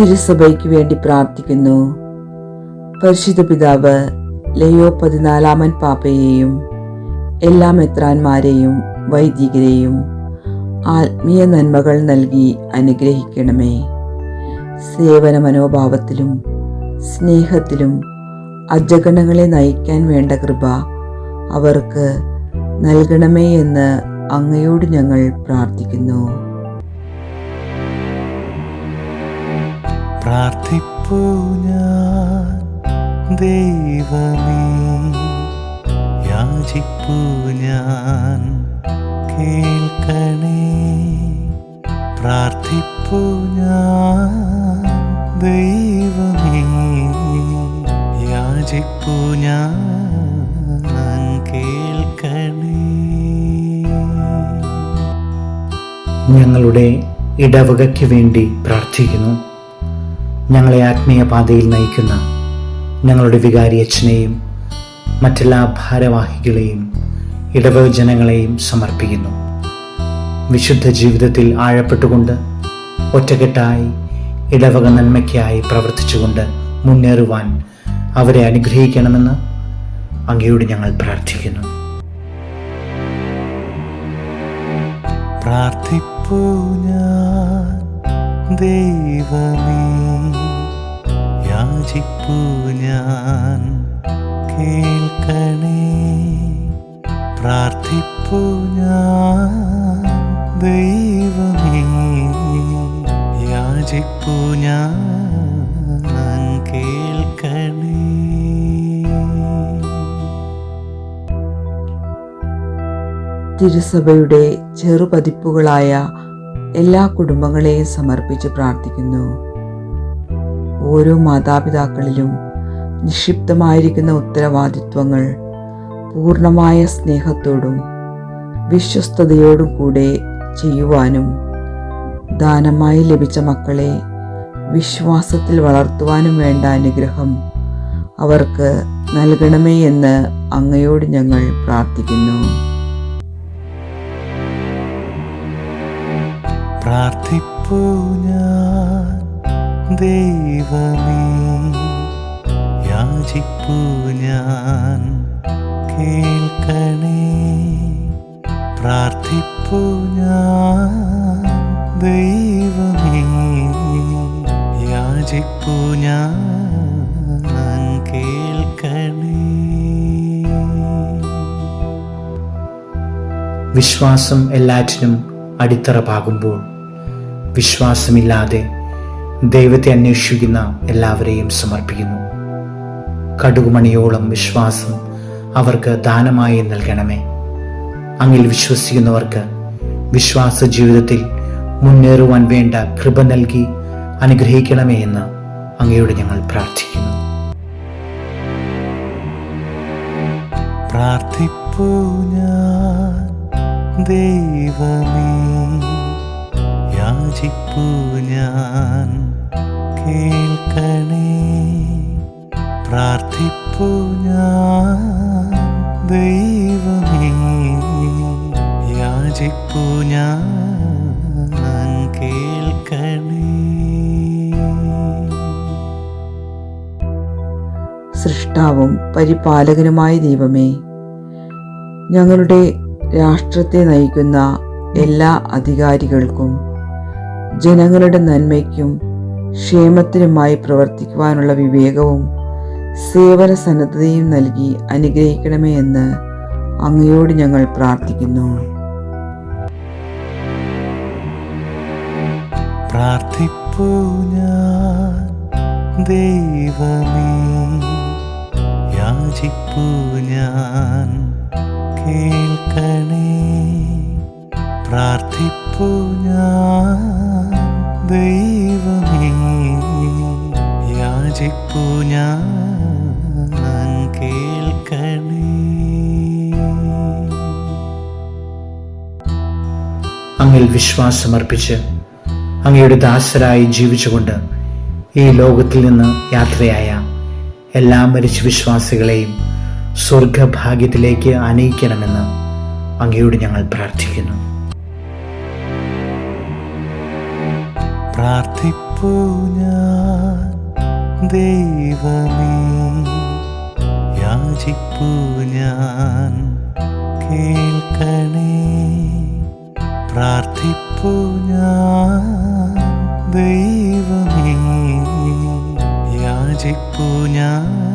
തിരുസഭയ്ക്ക് വേണ്ടി പ്രാർത്ഥിക്കുന്നു. പരിശുദ്ധ പിതാവ് ലയോ പതിനാലാമൻ പാപ്പയെയും എല്ലാ മെത്രാന്മാരെയും വൈദികരെയും ആത്മീയ നന്മകൾ നൽകി അനുഗ്രഹിക്കണമേ. സേവന മനോഭാവത്തിലും സ്നേഹത്തിലും അജഗണങ്ങളെ നയിക്കാൻ വേണ്ട കൃപ അവർക്ക് നൽകണമേ എന്ന് അങ്ങയോട് ഞങ്ങൾ പ്രാർത്ഥിക്കുന്നു. പ്രാർത്ഥിപ്പൂ ഞാൻ. ദൈവമേ യാചിപ്പൂ ഞാൻ. കേൾക്കണേ. പ്രാർത്ഥിപ്പൂ ഞാൻ. ദൈവമേ യാചിപ്പൂ ഞാൻ. ഞങ്ങളുടെ ഇടവകയ്ക്ക് വേണ്ടി പ്രാർത്ഥിക്കുന്നു. ഞങ്ങളെ ആത്മീയ പാതയിൽ നയിക്കുന്ന ഞങ്ങളുടെ വികാരി അച്ഛനെയും മറ്റെല്ലാ ഭാരവാഹികളെയും ഇടവക ജനങ്ങളെയും സമർപ്പിക്കുന്നു. വിശുദ്ധ ജീവിതത്തിൽ ആഴപ്പെട്ടുകൊണ്ട് ഒറ്റക്കെട്ടായി ഇടവക നന്മയ്ക്കായി പ്രവർത്തിച്ചുകൊണ്ട് മുന്നേറുവാൻ അവരെ അനുഗ്രഹിക്കണമെന്ന് അങ്ങയോട് ഞങ്ങൾ പ്രാർത്ഥിക്കുന്നു. പ്രാർത്ഥിപ്പൂ ദൈവമേ. യാചിപ്പൂ ഞാൻ. കേൾക്കണേ. പ്രാർത്ഥിപ്പു ഞാൻ. ദൈവമേ യാചിപ്പു ഞാൻ കേൾക്കണേ. തിരുസഭയുടെ ചെറുപതിപ്പുകളായ എല്ലാ കുടുംബങ്ങളെയും സമർപ്പിച്ച് പ്രാർത്ഥിക്കുന്നു. ഓരോ മാതാപിതാക്കളിലും നിക്ഷിപ്തമായിരിക്കുന്ന ഉത്തരവാദിത്വങ്ങൾ പൂർണമായ സ്നേഹത്തോടും വിശ്വസ്തയോടും കൂടെ ചെയ്യുവാനും ദാനമായി ലഭിച്ച മക്കളെ വിശ്വാസത്തിൽ വളർത്തുവാനും വേണ്ട അനുഗ്രഹം അവർക്ക് നൽകണമേ എന്ന് അങ്ങയോട് ഞങ്ങൾ പ്രാർത്ഥിക്കുന്നു. പ്രാർത്ഥിപ്പൂ ഞാൻ. ദൈവമേ യാചിപ്പു ഞാൻ കേൾക്കണേ. പ്രാർത്ഥിപ്പു ഞാൻ ദൈവമേ യാചിപ്പു ഞാൻ കേൾക്കണേ. വിശ്വാസം എല്ലാറ്റിനും അടിത്തറ പാകുമ്പോൾ വിശ്വാസമില്ലാതെ ദൈവത്തെ അന്വേഷിക്കുന്ന എല്ലാവരെയും സമർപ്പിക്കുന്നു. കടുകുമണിയോളം വിശ്വാസം അവർക്ക് ദാനമായി നൽകണമേ. അങ്ങിൽ വിശ്വസിക്കുന്നവർക്ക് വിശ്വാസ ജീവിതത്തിൽ മുന്നേറുവാൻ വേണ്ട കൃപ നൽകി അനുഗ്രഹിക്കണമേ എന്ന് അങ്ങയോട് ഞങ്ങൾ പ്രാർത്ഥിക്കുന്നു. ഞാൻ ദൈവമേ. യാചിപ്പൂ ഞാൻ കേൾക്കണേ. പ്രാർത്ഥിപ്പു ഞാൻ ദൈവമേ. യാചിപ്പു ഞാൻ സൃഷ്ടാവും പരിപാലകനുമായ ദൈവമേ ഞങ്ങളുടെ രാഷ്ട്രത്തെ നയിക്കുന്ന എല്ലാ അധികാരികൾക്കും ജനങ്ങളുടെ നന്മയ്ക്കും ക്ഷേമത്തിനുമായി പ്രവർത്തിക്കുവാനുള്ള വിവേകവും സേവന സന്നദ്ധതയും നൽകി അനുഗ്രഹിക്കണമേ എന്ന് അങ്ങയോട് ഞങ്ങൾ പ്രാർത്ഥിക്കുന്നു. പ്രാർത്ഥിപ്പൂ ഞാൻ ഞാൻ കേൾക്കണേ. പ്രാർത്ഥിപ്പൂ ഞാൻ അങ്ങിൽ വിശ്വാസമർപ്പിച്ച് അങ്ങയുടെ ദാസരായി ജീവിച്ചുകൊണ്ട് ഈ ലോകത്തിൽ നിന്ന് യാത്രയായ എല്ലാ മരിച്ച വിശ്വാസികളെയും സ്വർഗഭാഗ്യത്തിലേക്ക് അനയിക്കണമെന്ന് അങ്ങയോട് ഞങ്ങൾ പ്രാർത്ഥിക്കുന്നു. പ്രാർത്ഥിപ്പൂ ഞാൻ കേൾക്കണേ. പ്രാർത്ഥിപ്പൂ ഞാൻ ദൈവമേ. യാചിപ്പു ഞാൻ.